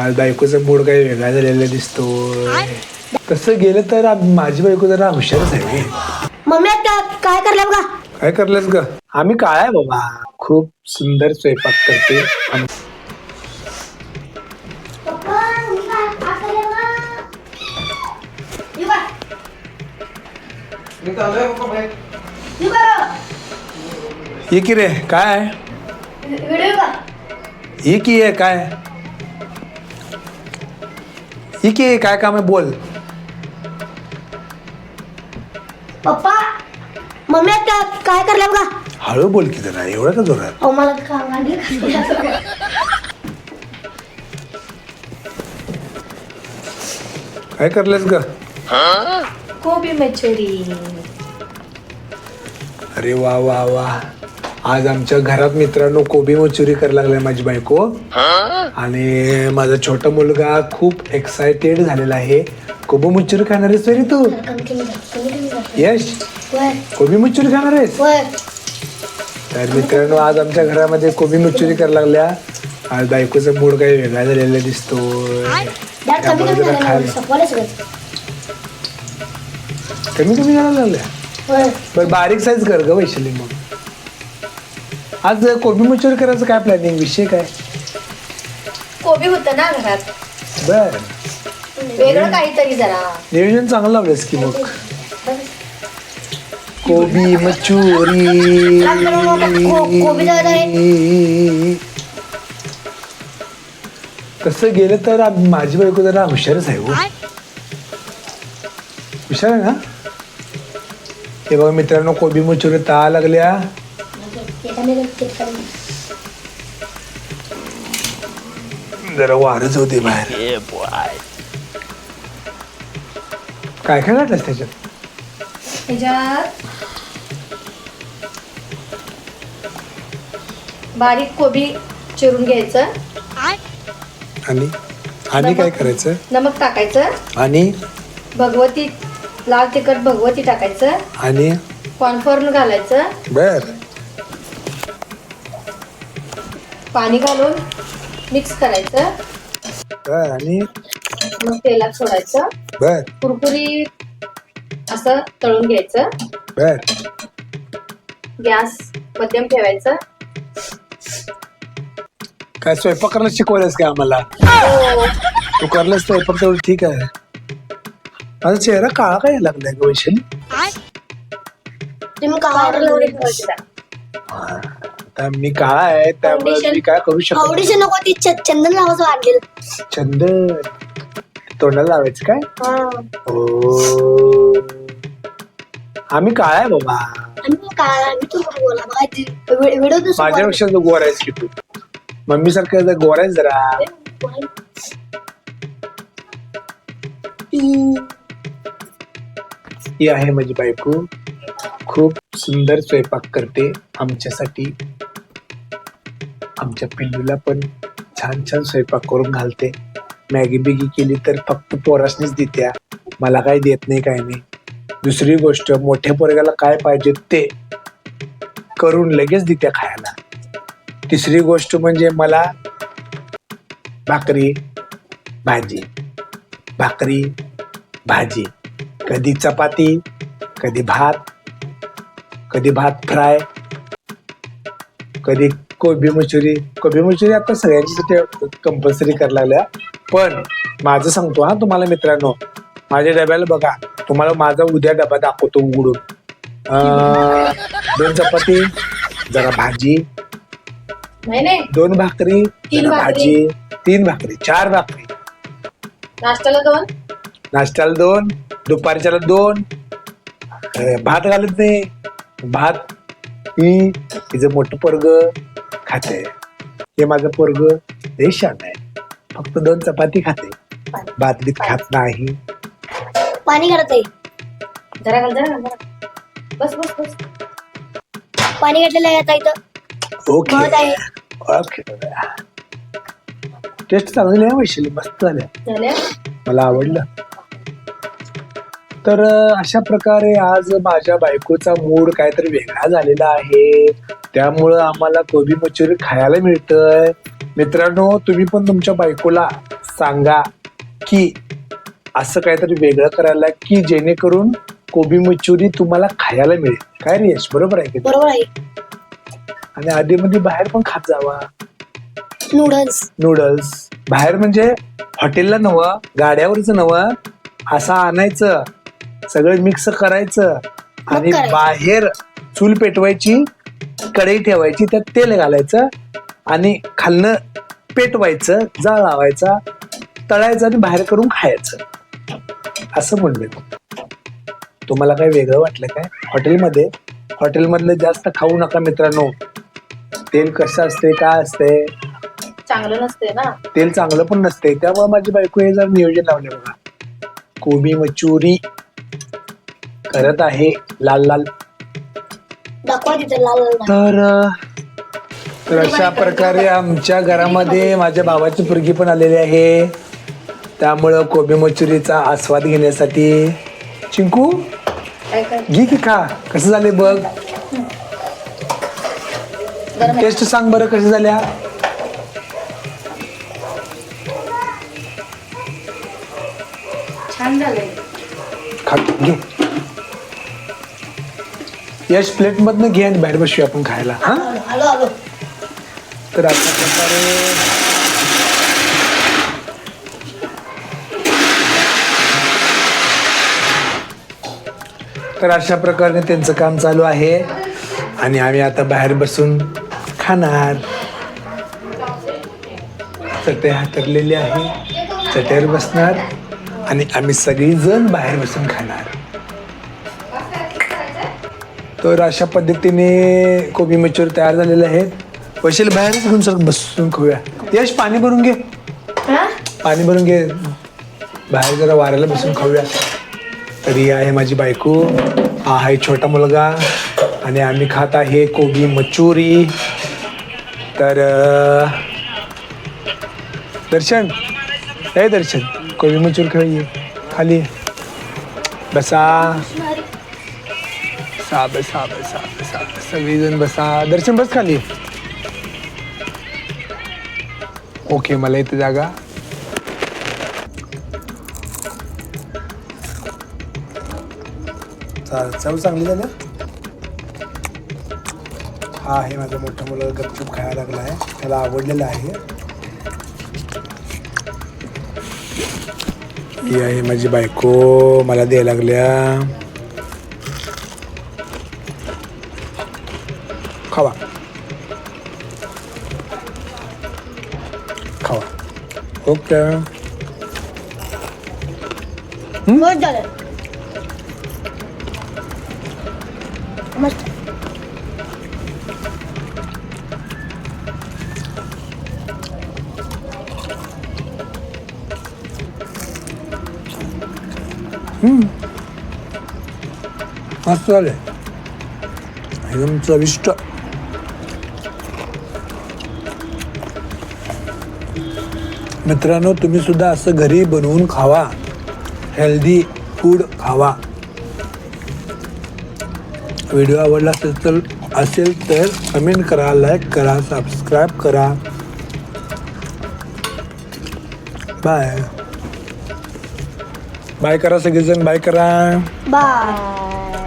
आज बायकोचा मूड काही वेगळा झालेला दिसतोय. तसं गेलं तर माझी बायको जरा हुशारच आहे. मम्मी आता काय करल्या बघा? काय करलंस ग? आम्ही काय आहे बाबा. खूप सुंदर स्वयंपाक करते. ये की रे काय? व्हिडिओ का ये की आहे काय? ये की आहे, काय काम आहे? बोल. पप्पा मम्मी आता काय करल्या बघा हळू बोल की जरा एवढं का जोरात? अहो मला काय करलंस ग? कोबी मंचुरी अरे वा वा वा. आज आमच्या घरात मित्रांनो कोबी मंचुरी करायला लागलाय माझी बायको. आणि माझा छोटा मुलगा खूप एक्सायटेड झालेला आहे. कोबी मंचुरी खाणार आहेस रे तू. यश कोबी मंचुरी खाणार आहेस? तर मित्रांनो आज आमच्या घरामध्ये कोबी मंचुरी करायला लागल्या. आज बायकोचा मूड काही वेगळा झालेला दिसतोय. डॅड कमी कमी झालं लागल्या. बारीक साईज कर ग वैशाली मग. आज कोबी मंचुरी करायचं काय प्लॅनिंग विषय काय? कोबी होतं ना घरात. बर. वेगळं काहीतरी जरा. नियोजन चांगलं लावलंस की मग? कोबी मचुरी को- कोबी जरा जरा तसं गेलं तर आ- माझी बायको जरा हुशारच आहे हो. हुशार आहे ना? हे बघा मित्रांनो कोबी मचुरी ता लागल्या. जरा वारच होते बाहेर. काय काय घातलंस त्याच्यात? त्याच्यात बारीक कोबी चिरून घ्यायचं. आणि? आणि काय करायचं? नमक टाकायचं. आणि? भगवती लाल तिखट भगवती टाकायचं. आणि? कॉर्नफ्लोर घालायचं. बर. पाणी घालून मिक्स करायचं. बर आणि? मग तेलात सोडायचं. बर. कुरकुरीत असं तळून घ्यायचं. बर. गॅस मध्यम ठेवायचं. काय स्वयंपाक करायला शिकवलंस का आम्हाला? तू करलंस स्वयंपाक तेवढं ठीक आहे. माझा चेहरा काळा काय लागलाय ग वैशाली तुम्ही काय मी काळा आहे त्यामुळे. मी काय करू शकतो आवडीचे नको ती च- चंदन नावाचं आणलेलं छंद तोंडाला लावायचं काय? ओ. आम्ही काळा आहे बाबा. आणि काय आम्ही तू बोला बघा ती व्हिडिओ तू माझ्यापेक्षा तू गोरा आहेस की तू. मम्मी सारखं गोरा आहेस जरा. ही आहे माझी बायको. खूप सुंदर स्वयंपाक करते आमच्यासाठी. आमच्या पिल्लूला पण छान छान स्वयंपाक करून घालते. मॅगी बिगी केली तर फक्त पोरासनीच देत्या. मला काही देत नाही काही नाही. दुसरी गोष्ट मोठ्या पोरग्याला काय पाहिजे ते करून लगेच देत्या खायला. तिसरी गोष्ट म्हणजे मला भाकरी भाजी. भाकरी भाजी. कधी चपाती कधी भात कधी भात फ्राय कधी कोबी मंचुरी. कोबी मंचुरी आता सगळ्यांची कंपल्सरी करायला लागल्या. पण माझं सांगतो हा तुम्हाला मित्रांनो माझ्या डब्याला बघा तुम्हाला माझा उद्या डबा दाखवतो उघडून. अं, दोन चपाती जरा भाजी दोन भाकरी जरा. भाजी तीन भाकरी चार भाकरी. नाश्त्याला दोन? नाश्त्याला दोन दुपारच्याला दोन. भात घालत नाही. भात ही तिचं मोठं पोरग. खाते. हे माझं पोरग शान आहे. फक्त दोन चपाती खाते. भात बीत खात नाही. पाणी घालत आहे. जरा घाल जरा घाल जरा. बस बस बस. पाणी घातलेलं आहे आता इथं. ओके. आहे. ओके टेस्ट चांगली आहे वैशाली? मस्त झाल्या झाल्या मला आवडलं. तर अशा प्रकारे आज माझ्या बायकोचा मूड काहीतरी वेगळा झालेला आहे. त्यामुळं आम्हाला कोबी मंचुरी खायला मिळतंय. मित्रांनो तुम्ही पण तुमच्या बायकोला सांगा की असं काहीतरी वेगळं करायला की जेणेकरून कोबी मंचुरी तुम्हाला खायला मिळेल. काय रे यश बरोबर आहे की? बरोबर आहे. आणि आधीमध्ये बाहेर पण खात जावा. नूडल्स. नूडल्स. बाहेर म्हणजे हॉटेलला नवं गाड्यावरच नवं असं आणायचं. सगळं मिक्स करायचं आणि करायचं. बाहेर चूल पेटवायची कढई ठेवायची त्यात तेल घालायचं आणि खालनं पेटवायचं जाळ लावायचा तळायचं आणि बाहेर करून खायचं. असं म्हणलं तुम्हाला काय वेगळं वाटलं काय? हॉटेलमध्ये हॉटेलमधलं जास्त खाऊ नका मित्रांनो. तेल कसं असते काय असते चांगलं नसते ना? तेल चांगलं पण नसते त्यामुळे माझी बायको हे जर नियोजन लावले बघा. कोबी मचुरी करत आहे. लाल लाल. दाखवा तिथे लाल लाल भाजी. तर अशा प्रकारे आमच्या घरामध्ये माझ्या भावाची पुरगी पण आलेली आहे. त्यामुळं कोबी मचुरीचा आस्वाद घेण्यासाठी. चिंकू काय घे की खा. कसं झाले बघ. गरम आहे. टेस्ट सांग बरं कशा झाल्या. छान झालंय. खा घे. यश प्लेट मधनं घे आणि बाहेर बसूया आपण खायला हा? आलो आलो तर अशा प्रकारे तर अशा प्रकारे त्यांचं काम चालू आहे आणि आम्ही आता बाहेर बसून खाणार. चटई हातरलेली आहे चटईवर बसणार आणि आम्ही सगळीजण बाहेर बसून खाणार. तर अशा पद्धतीने कोबी मच्छर तयार झालेले आहेत. वशील बाहेरच घेऊन सर बसून खाऊया. यश पाणी भरून घे? पाणी भरून घे. बाहेर जरा वाऱ्याला बसून खाऊया. तर आहे माझी बायको. हा आहे छोटा मुलगा. आणि आम्ही खात आहे कोबी मचुरी तर दर्शन. हे दर्शन. कोबी मचूर खाई खाली. बसा. बसा बसा बसा बसा. सगळीजण बसा. दर्शन बस खाली. ओके मला इथे जागा. चालेल चव चांगली झालं. हा आहे माझा मोठं मुलं गपचूप खायला लागला आहे. त्याला आवडलेलं आहे. ही आहे माझी बायको. मला द्यायला लागल्या. 皮皮オッケー。ん？マジだねマジだうん。あっさり。मित्रांनो तुम्ही सुद्धा असं घरी बनवून खावा. हेल्दी फूड खावा. व्हिडिओ आवडला असेल तर असेल तर कमेंट करा लाईक करा सबस्क्राईब करा. बाय बाय करा सगळेजण बाय करा. बाय